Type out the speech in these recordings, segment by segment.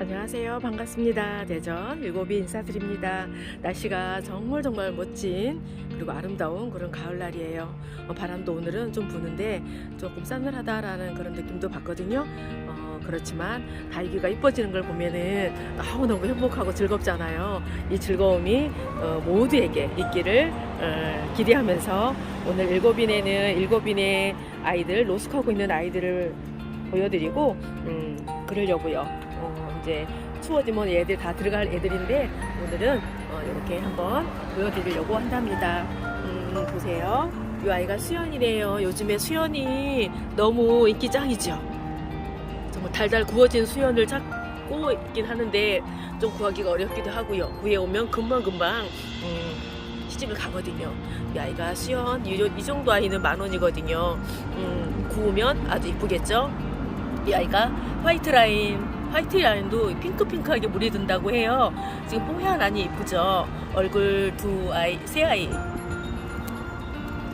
안녕하세요. 반갑습니다. 대전 일곱이 인사드립니다. 날씨가 정말 정말 멋진 그리고 아름다운 그런 가을날이에요. 어, 바람도 오늘은 좀 부는데 조금 싸늘하다라는 그런 느낌도 받거든요. 어, 그렇지만 달기가 이뻐지는 걸 보면은 너무너무 행복하고 즐겁잖아요. 이 즐거움이 어, 모두에게 있기를 어, 기대하면서 오늘 일곱인에는 일곱인의 아이들 노숙하고 있는 아이들을 보여드리고 음, 그러려고요. 어, 이제 추워지면 얘들 다 들어갈 애들인데 오늘은 어, 이렇게 한번 보여드리려고 한답니다. 음, 보세요. 이 아이가 수연이래요. 요즘에 수연이 너무 인기 짱이죠. 정말 달달 구워진 수연을 찾고 있긴 하는데 좀 구하기가 어렵기도 하고요. 구해 오면 금방금방 음, 시집을 가거든요. 이 아이가 수연 이, 이 정도 아이는 만 원이거든요. 음, 구우면 아주 이쁘겠죠. 이 아이가 화이트 라인, 화이트 라인도 핑크핑크하게 물이 든다고 해요. 지금 뽀얀 안이 이쁘죠. 얼굴 두 아이, 세 아이.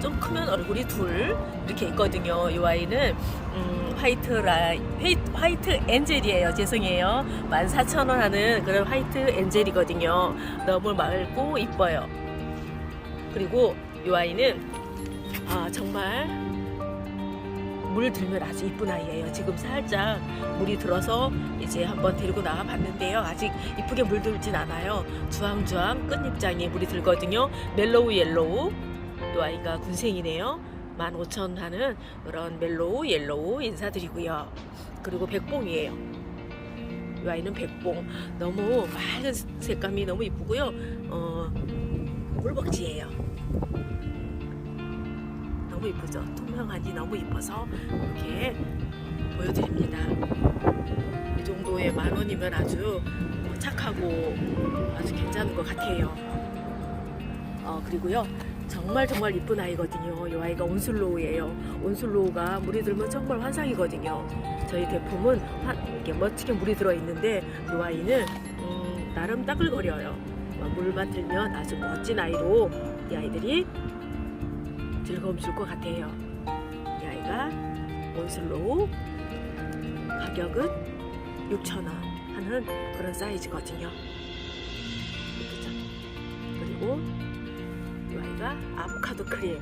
좀 크면 얼굴이 둘 이렇게 있거든요. 이 아이는 음, 화이트 라인, 화이트, 화이트 엔젤이에요. 죄송해요. 14,000원 하는 그런 화이트 엔젤이거든요. 너무 맑고 이뻐요. 그리고 이 아이는 아, 정말 물 들면 아주 이쁜 아이예요. 지금 살짝 물이 들어서 이제 한번 데리고 나가 봤는데요. 아직 이쁘게 물 들진 않아요. 주황주황 끝잎장에 물이 들거든요. 멜로우 옐로우. 이 아이가 군생이네요. 15,000 하는 그런 멜로우 옐로우 인사드리고요. 그리고 백봉이에요. 이 아이는 백봉. 너무 맑은 색감이 너무 이쁘고요. 어, 물벅지예요. 너무 이쁘죠? 투명하니 너무 이뻐서 이렇게 보여드립니다. 이 정도의 만 원이면 아주 착하고 아주 괜찮은 것 같아요. 어, 그리고요. 정말 정말 이쁜 아이거든요. 이 아이가 온슬로우예요. 온슬로우가 물이 들면 정말 환상이거든요. 저희 대품은 한- 이렇게 멋지게 물이 들어 있는데 이 아이는 음, 나름 따글거려요. 어, 물만 들면 아주 멋진 아이로 이 아이들이 즐거움 줄 것 같아요. 이 아이가 온슬로우 가격은 6,000원 하는 그런 사이즈거든요. 그죠? 그리고 이 아이가 아보카도 크림.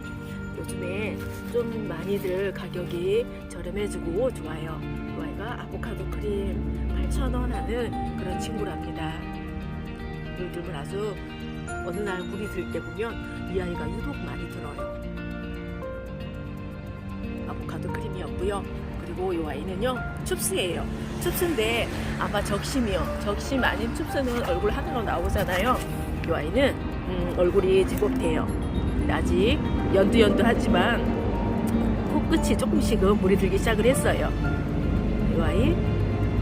요즘에 좀 많이들 가격이 저렴해지고 좋아요. 이 아이가 아보카도 크림 8,000원 하는 그런 친구랍니다. 물 들면 아주 어느 날 물이 들 때 보면 이 아이가 유독 많이 들어요. 크림이었고요. 그리고 이 아이는요 춥스예요. 춥스인데 아마 적심이요. 적심 아닌 춥스는 얼굴 하나로 나오잖아요. 이 아이는 음, 얼굴이 지곱대요. 아직 연두연두하지만 코끝이 조금씩은 물이 들기 시작을 했어요. 이 아이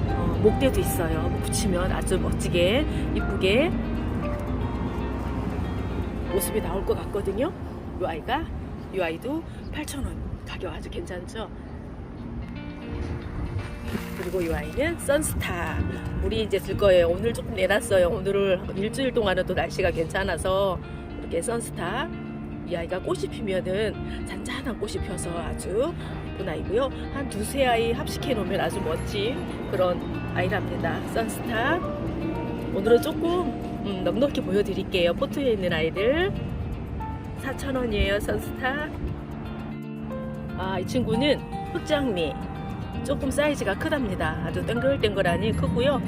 어, 목대도 있어요. 붙이면 아주 멋지게 이쁘게 모습이 나올 것 같거든요. 이 아이가 이 아이도 8,000원 가격 아주 괜찮죠? 그리고 이 아이는 선스타 물이 이제 들 거예요. 오늘 조금 내놨어요. 오늘을 일주일 동안은 또 날씨가 괜찮아서 이렇게 선스타 이 아이가 꽃이 피면은 잔잔한 꽃이 펴서 아주 예쁜 아이고요. 한 두세 아이 합식해 놓으면 아주 멋진 그런 아이랍니다. 선스타 오늘은 조금 음, 넉넉히 보여드릴게요. 포토에 있는 아이들 4,000원이에요. 선스타 아, 이 친구는 흑장미. 조금 사이즈가 크답니다. 아주 땡글땡글하니 크고요.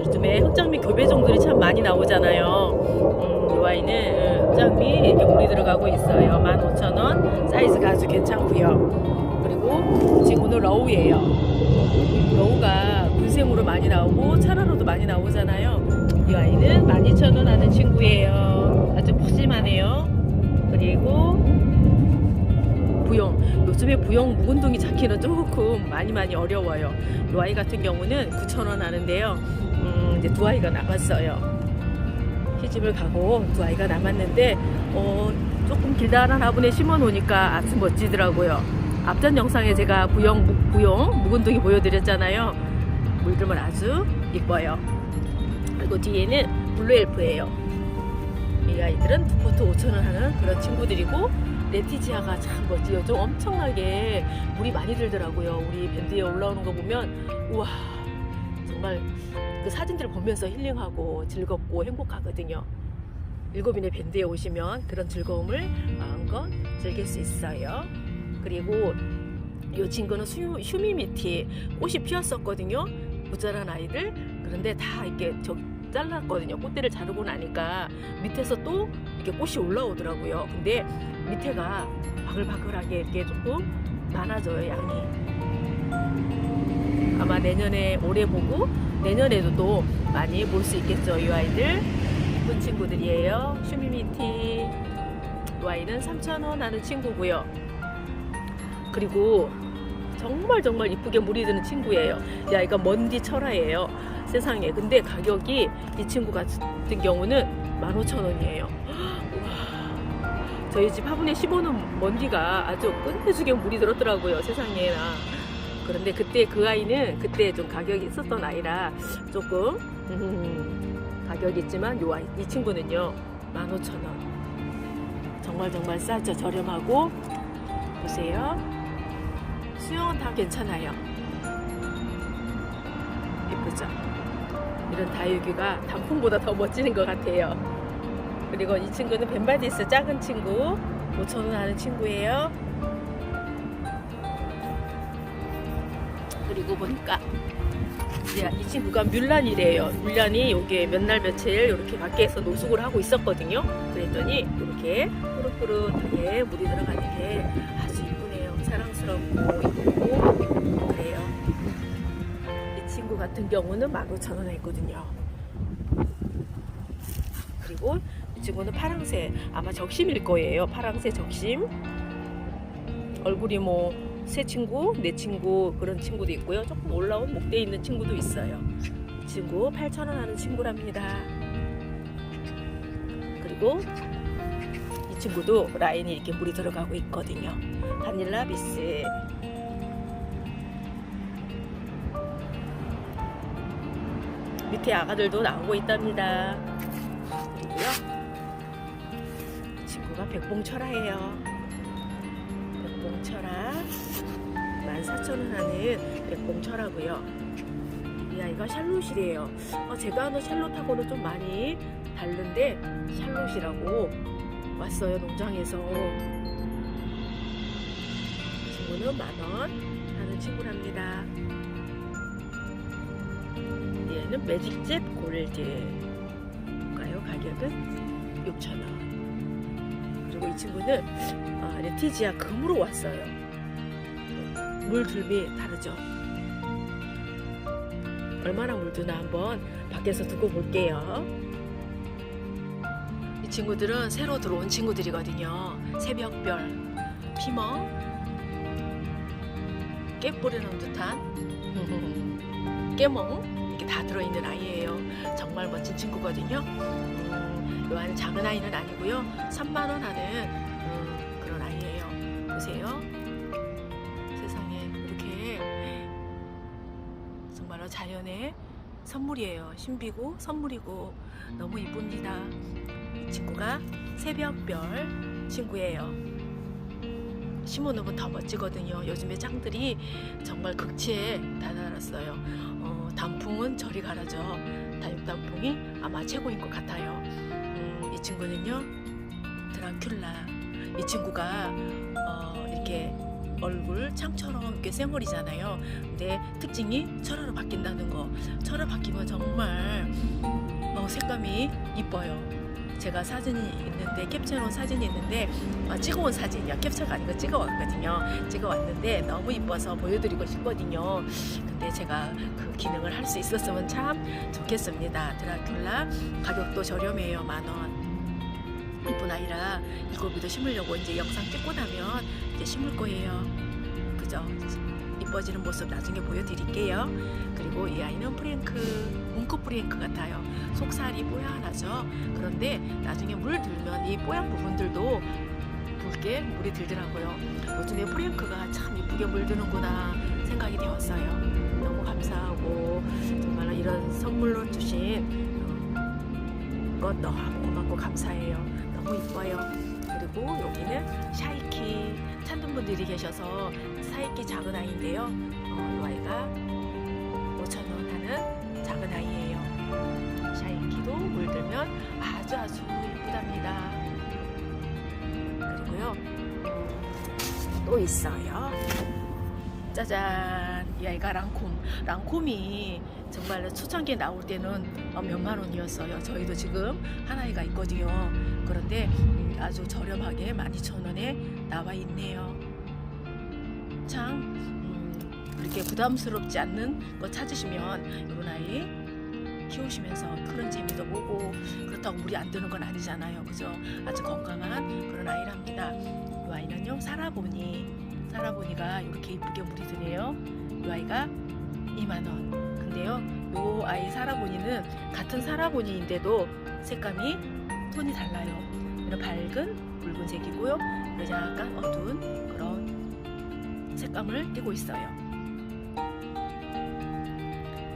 요즘에 흑장미 교배종들이 참 많이 나오잖아요. 음, 이 아이는 흑장미 이렇게 물이 들어가고 있어요. 15,000원. 사이즈가 아주 괜찮고요. 그리고 이 친구는 러우예요. 러우가 군생으로 많이 나오고 차라로도 많이 나오잖아요. 이 아이는 12,000원 하는 친구예요. 부영. 요즘에 부영 묵은둥이 찾기는 조금 많이 많이 어려워요. 이 아이 같은 경우는 9,000원 하는데요. 음, 이제 두 아이가 남았어요. 시집을 가고 두 아이가 남았는데 어, 조금 길다란 화분에 심어 놓으니까 아주 멋지더라고요. 앞전 영상에 제가 부영 묵- 부영 묵은둥이 보여드렸잖아요. 물들면 아주 이뻐요. 그리고 뒤에는 블루 엘프예요. 이 아이들은 두 포트 5,000원 하는 그런 친구들이고 레티지아가 참 멋지요. 좀 엄청나게 물이 많이 들더라고요. 우리 밴드에 올라오는 거 보면 우와 정말 그 사진들 보면서 힐링하고 즐겁고 행복하거든요. 일곱인의 밴드에 오시면 그런 즐거움을 마음껏 즐길 수 있어요. 그리고 이 친구는 휴, 휴미미티 꽃이 피었었거든요. 모자란 아이들. 그런데 다 이렇게 저 잘랐거든요. 꽃대를 자르고 나니까 밑에서 또 이렇게 꽃이 올라오더라고요. 근데 밑에가 바글바글하게 이렇게 조금 많아져요, 양이. 아마 내년에 올해 보고 내년에도 또 많이 볼 수 있겠죠, 이 아이들. 이쁜 친구들이에요. 슈미미티. 이 아이는 3,000원 하는 친구고요. 그리고 정말 정말 이쁘게 물이 드는 친구예요. 이 아이가 먼디 철화예요. 세상에. 근데 가격이 이 친구 같은 경우는 15,000원이에요. 저희 집 화분에 15는 먼디가 아주 끝내주게 물이 들었더라고요. 세상에나. 그런데 그때 그 아이는 그때 좀 가격이 있었던 아이라 조금 음, 가격이 있지만 요 아이, 이 친구는요 15,000원 정말 정말 싸죠 저렴하고 보세요 수영은 다 괜찮아요 예쁘죠 이런 다육이가 단풍보다 더 멋지는 것 같아요 그리고 이 친구는 벤바디스 작은 친구 5,000원 하는 친구예요 그리고 보니까 야, 이 친구가 뮬란이래요. 뮬란이 여기에 몇 날 며칠 이렇게 밖에서 노숙을 하고 있었거든요. 그랬더니 이렇게 푸릇푸릇하게 물이 들어가는 게 아주 이쁘네요. 사랑스럽고 친구 같은 경우는 15,000원에 있거든요. 그리고 이 친구는 파랑새 아마 적심일 거예요. 파랑새 적심. 얼굴이 뭐 새 친구, 내 친구 그런 친구도 있고요. 조금 올라온 목대 있는 친구도 있어요. 이 친구 8,000원 하는 친구랍니다. 그리고 이 친구도 라인이 이렇게 물이 들어가고 있거든요. 바닐라 비스. 밑에 아가들도 나오고 있답니다. 그리고요. 이 친구가 백봉철아예요. 백봉철아 14,000원 하는 백봉철하고요. 이 아이가 샬롯이래요. 어, 제가 아는 샬롯하고는 좀 많이 다른데 샬롯이라고 왔어요 농장에서. 친구는 만원 하는 친구랍니다. 얘는 매직젯 골드. 가요 가격은 6,000원. 그리고 이 친구는 아, 레티지아 금으로 왔어요. 물 들미 다르죠. 얼마나 물드나 한번 밖에서 두고 볼게요. 이 친구들은 새로 들어온 친구들이거든요. 새벽별, 피멍, 깨 뿌리는 듯한 깨멍 다 들어있는 아이예요. 정말 멋진 친구거든요. 음, 요 아이는 작은 아이는 아니고요. 3만 원 하는 음, 그런 아이예요. 보세요. 세상에 이렇게 정말로 자연의 선물이에요. 신비고 선물이고 너무 이쁩니다. 이 친구가 새벽별 친구예요. 심어놓으면 더 멋지거든요. 요즘에 짱들이 정말 극치에 다다랐어요. 어, 단풍은 저리 가라죠. 다육단풍이 아마 최고인 것 같아요. 음, 이 친구는요, 드라큘라. 이 친구가 어, 이렇게 얼굴 창처럼 이렇게 쌩얼이잖아요. 근데 특징이 철화로 바뀐다는 거. 철화 바뀌면 정말 어, 색감이 이뻐요. 제가 사진이 있는데 캡처해놓은 사진이 있는데 아, 찍어온 사진이야. 캡처가 아니고 찍어왔거든요. 찍어왔는데 너무 이뻐서 보여드리고 싶거든요. 근데 제가 그 기능을 할 수 있었으면 참 좋겠습니다. 드라큘라 가격도 저렴해요. 만 원. 이쁜 아이라 이거비도 심으려고 이제 영상 찍고 나면 이제 심을 거예요. 그죠? 이뻐지는 모습 나중에 보여드릴게요. 그리고 이 아이는 프랭크, 뭉크 프랭크 같아요. 속살이 뽀얀하죠. 그런데 나중에 물 들면 이 뽀얀 부분들도 붉게 물이 들더라고요. 요즘에 프랭크가 참 이쁘게 물드는구나 생각이 되었어요. 너무 감사하고 정말 이런 선물로 주신 어, 것 너무 고맙고 감사해요. 너무 이뻐요. 그리고 여기는 샤이키 찾는 분들이 계셔서 샤이키 작은 아이인데요. 어, 이 아이가 물들면 아주 아주 예쁘답니다. 그리고요 또 있어요. 짜잔 이 아이가 랑콤 랑콤이 정말 초창기에 나올 때는 어, 몇만 원이었어요 저희도 지금 한 아이가 있거든요 그런데 음, 아주 저렴하게 12,000원에 나와 있네요 참 음, 그렇게 부담스럽지 않는 거 찾으시면 이런 아이 키우시면서 그런 재미도 보고 그렇다고 물이 안 드는 건 아니잖아요 그죠 아주 건강한 그런 아이랍니다 이 아이는요 살아보니 살아보니가 이렇게 이쁘게 물이 드네요. 이 아이가 2만 원. 근데요, 이 아이 살아보니는 같은 살아보니인데도 색감이 톤이 달라요. 이런 밝은 붉은색이고요. 그리고 약간 어두운 그런 색감을 띠고 있어요.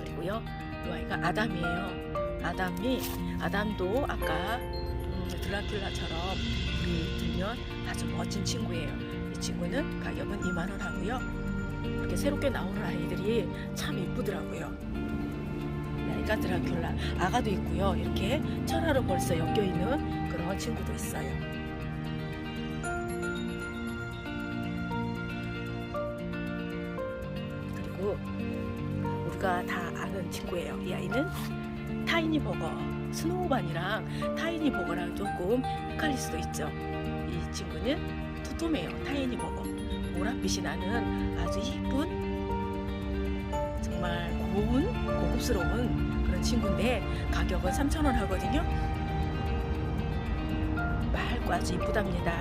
그리고요, 이 아이가 아담이에요. 아담이 아담도 아까 음, 드라큘라처럼 들면 아주 멋진 친구예요. 이 친구는 가격은 2만 원 하고요. 이렇게 새롭게 나오는 아이들이 참 이쁘더라고요. 이 아이가 드라큘라 아가도 있고요. 이렇게 철화로 벌써 엮여 있는 그런 친구도 있어요. 그리고 우리가 다 친구예요. 이 아이는 타이니 버거, 스노우반이랑 타이니 버거랑 조금 헷갈릴 수도 있죠. 이 친구는 토토메요, 타이니 버거. 보랏빛이 나는 아주 이쁜 정말 고운 고급스러운 그런 친구인데 가격은 3,000원 하거든요. 맑고 아주 이쁘답니다.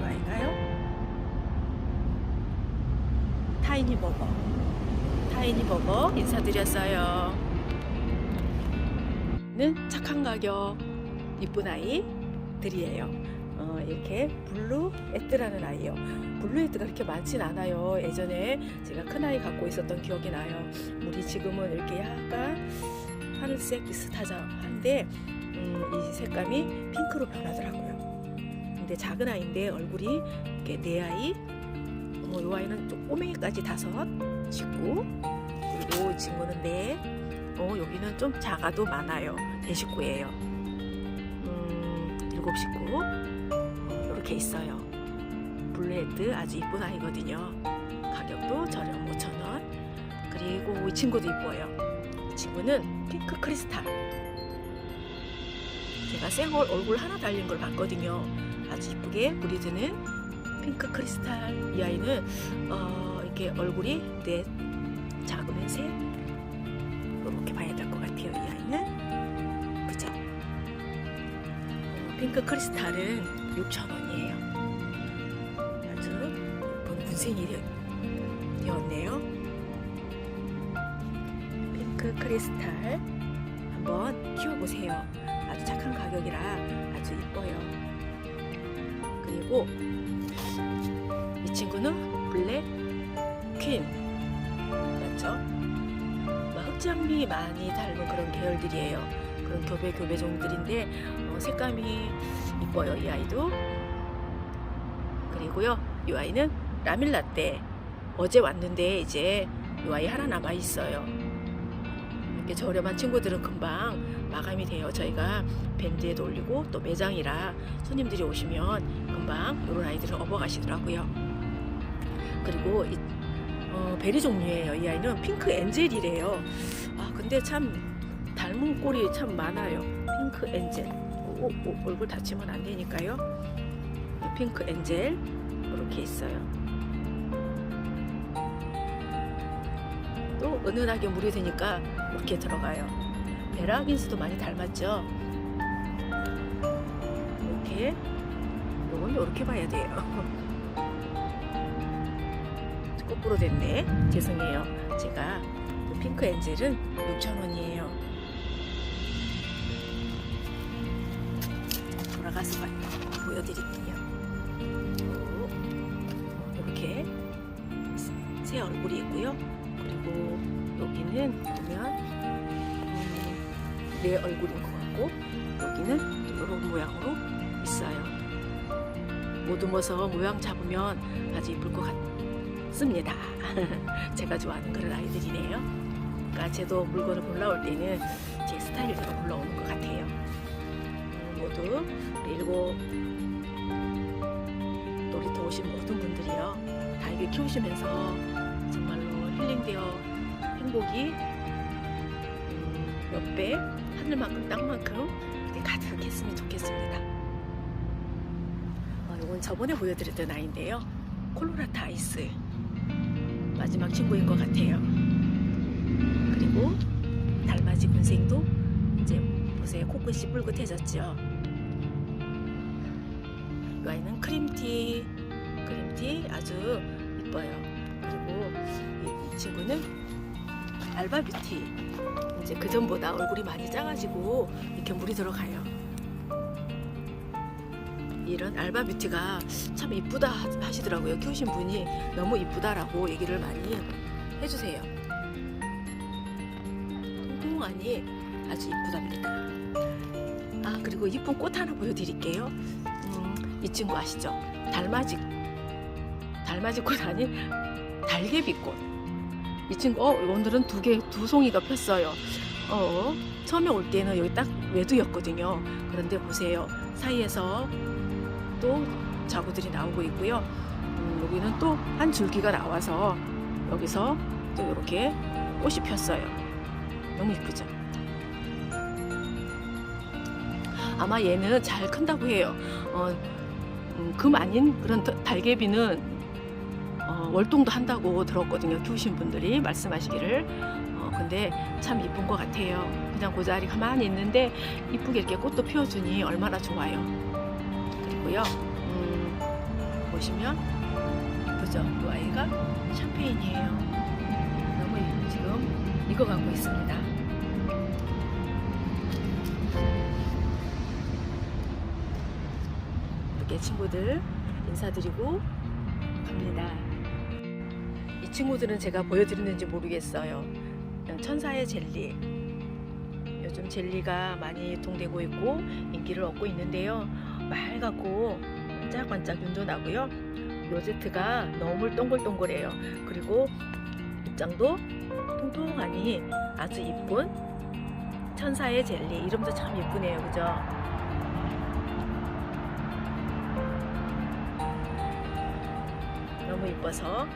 이 아이가요? 타이니 버거. 타이니 버거 인사드렸어요. 는 착한 가격 이쁜 아이 들이에요. 어, 이렇게 블루 에뜨라는 아이요. 블루 에뜨가 그렇게 많진 않아요. 예전에 제가 큰 아이 갖고 있었던 기억이 나요. 우리 지금은 이렇게 약간 하늘색 비슷하죠. 한데 음, 이 색감이 핑크로 변하더라고요. 근데 작은 아이인데 얼굴이 이렇게 네 아이, 어, 이 아이는 좀 꼬맹이까지 다섯 식구, 그리고 이 친구는 네. 어, 여기는 좀 작아도 많아요. 대식구예요. 음, 일곱 식구. 어, 이렇게 있어요. 블루헤드 아주 이쁜 아이거든요. 가격도 저렴 5,000원. 그리고 이 친구도 이뻐요. 이 친구는 핑크 크리스탈. 제가 생얼 얼굴 하나 달린 걸 봤거든요. 아주 이쁘게 물이 드는 핑크 크리스탈. 이 아이는 어, 이렇게 얼굴이 넷, 작으면 셋, 이렇게 봐야 될 것 같아요. 이 아이는 그죠? 어, 핑크 크리스탈은 6,000원이에요. 아주 예쁜 군생이 되- 되었네요. 핑크 크리스탈 한번 키워보세요. 아주 착한 가격이라 아주 이뻐요. 그리고 이 친구는 블랙 퀸 맞죠? 막 흑장미 많이 닮은 그런 계열들이에요. 그런 교배 교배 종들인데 어, 색감이 이뻐요 이 아이도. 그리고요 이 아이는 라밀라떼 어제 왔는데 이제 이 아이 하나 남아 있어요. 이렇게 저렴한 친구들은 금방 마감이 돼요. 저희가 밴드에도 올리고 또 매장이라 손님들이 오시면 금방 이런 아이들을 업어 가시더라고요. 그리고 이 어, 베리 종류예요. 이 아이는 핑크 엔젤이래요. 아 근데 참 닮은 꼴이 참 많아요. 핑크 엔젤. 오, 오, 얼굴 다치면 안 되니까요. 핑크 엔젤 이렇게 있어요. 또 은은하게 물이 드니까 이렇게 들어가요. 베라긴스도 많이 닮았죠. 이렇게 이건 이렇게 봐야 돼요. 거꾸로 됐네. 죄송해요. 제가 그 핑크 엔젤은 6,000원이에요. 돌아가서 봐- 보여드릴게요. 이렇게 새 얼굴이 있고요. 그리고 여기는 보면 음, 내 얼굴인 것 같고 여기는 또 이런 모양으로 있어요. 모듬어서 모양 잡으면 아주 이쁠 것 같 습니다. 제가 좋아하는 그런 아이들이네요. 그러니까 쟤도 물건을 골라올 때는 제 스타일대로 골라오는 것 같아요. 음, 모두 그리고 놀이터 오신 모든 분들이요 다 이게 키우시면서 정말로 힐링되어 행복이 음, 몇 배, 하늘만큼 땅만큼 가득했으면 좋겠습니다. 어, 이건 저번에 보여드렸던 아이인데요. 콜로라타 아이스 마지막 친구인 것 같아요. 그리고 달맞이 군생도 이제 보세요 코끝이 뿔긋해졌죠. 이 아이는 크림티 크림티 아주 이뻐요. 그리고 이, 이 친구는 알바뷰티 이제 그 전보다 얼굴이 많이 작아지고 이렇게 물이 들어가요. 이런 알바 뷰티가 참 이쁘다 하시더라고요. 키우신 분이 너무 이쁘다라고 얘기를 많이 해주세요. 통통하니 아주 이쁘답니다. 아 그리고 이쁜 꽃 하나 보여드릴게요. 음, 이 친구 아시죠? 달맞이 달맞이 꽃 아닌 달개비꽃. 이 친구 어, 오늘은 두 개 두 송이가 폈어요. 어 처음에 올 때는 여기 딱 외두였거든요. 그런데 보세요 사이에서 또 자구들이 나오고 있고요. 음, 여기는 또 한 줄기가 나와서 여기서 또 이렇게 꽃이 폈어요. 너무 이쁘죠? 아마 얘는 잘 큰다고 해요. 어, 음, 금 아닌 그런 더- 달개비는 어, 월동도 한다고 들었거든요. 키우신 분들이 말씀하시기를. 어, 근데 참 이쁜 것 같아요. 그냥 그 자리 가만히 있는데 이쁘게 이렇게 꽃도 피워주니 얼마나 좋아요. 그리고요, 음, 보시면 이쁘죠? 이 아이가 샴페인이에요. 너무 이- 지금 익어가고 있습니다. 이렇게 친구들 인사드리고 갑니다. 이 친구들은 제가 보여드렸는지 모르겠어요. 천사의 젤리. 요즘 젤리가 많이 동되고 있고 인기를 얻고 있는데요. 맑았고 반짝반짝 윤도 나고요. 로제트가 너무 동글동글해요. 그리고 입장도 통통하니 아주 이쁜 천사의 젤리. 이름도 참 예쁘네요. 그죠? 너무 이뻐서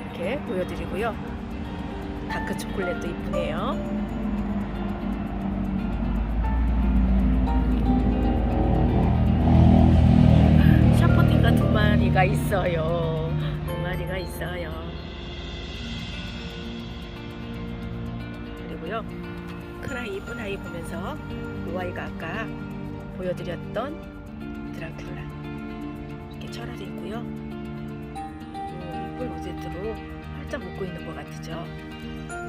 이렇게 보여드리고요. 다크 초콜릿도 이쁘네요. 마리가 있어요. 두 마리가 있어요. 그리고요. 큰 아이, 이쁜 아이 보면서 이 아이가 아까 보여드렸던 드라큘라 이렇게 철알이 있고요. 음, 이쁜 로제트로 활짝 묶고 있는 것 같으죠.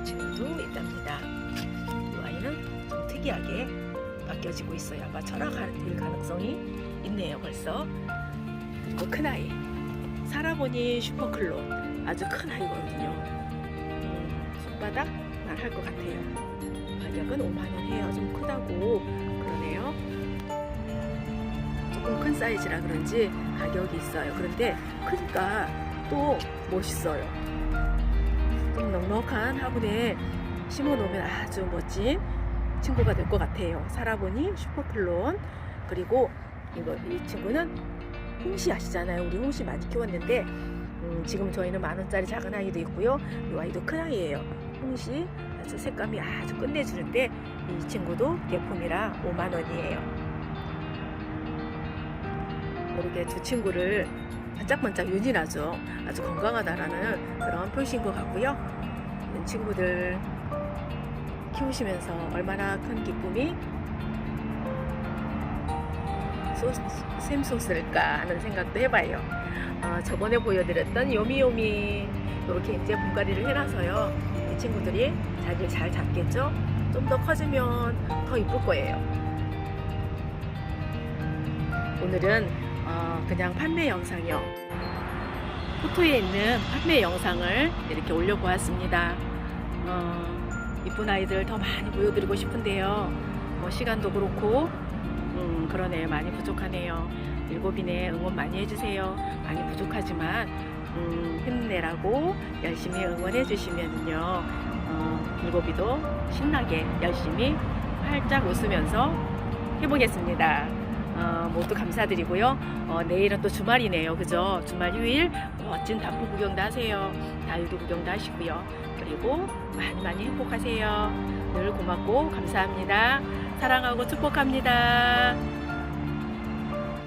이 친구도 있답니다. 이 아이는 좀 특이하게 바뀌어지고 있어요. 아마 철학일 가능성이 있네요. 벌써. 그리고 큰 아이. 살아보니 슈퍼클론. 아주 큰 아이거든요. 음, 손바닥만 할것 같아요. 가격은 5만 원 해요. 좀 크다고 그러네요. 조금 큰 사이즈라 그런지 가격이 있어요. 그런데 크니까 또 멋있어요. 좀 넉넉한 화분에 심어 놓으면 아주 멋진 친구가 될 것 같아요. 살아보니 슈퍼클론 그리고 이거 이 친구는 홍시 아시잖아요. 우리 홍시 많이 키웠는데 음, 지금 저희는 만 원짜리 작은 아이도 있고요. 이 아이도 큰 아이예요. 홍시 아주 색감이 아주 끝내주는데 이 친구도 예품이라 5만 원이에요. 이렇게 두 친구를 반짝반짝 윤이 나죠. 아주 건강하다라는 그런 표시인 것 같고요. 이 친구들 키우시면서 얼마나 큰 기쁨이 소, 샘솟을까 하는 생각도 해봐요. 어, 저번에 보여드렸던 요미요미 이렇게 이제 분갈이를 해놔서요. 이 친구들이 자리를 잘 잡겠죠? 좀 더 커지면 더 이쁠 거예요. 오늘은 어, 그냥 판매 영상이요. 포토에 있는 판매 영상을 이렇게 올려보았습니다. 어, 이쁜 아이들 더 많이 보여드리고 싶은데요. 뭐 시간도 그렇고, 음, 그러네요. 많이 부족하네요. 일곱이네 응원 많이 해주세요. 많이 부족하지만 음, 힘내라고 열심히 응원해 주시면요 어, 일곱이도 신나게 열심히 활짝 웃으면서 해보겠습니다. 어, 모두 감사드리고요. 어, 내일은 또 주말이네요. 그죠? 주말 휴일 멋진 단풍 구경도 하세요. 다육이 구경도 하시고요. 그리고 많이 많이 행복하세요. 늘 고맙고 감사합니다. 사랑하고 축복합니다.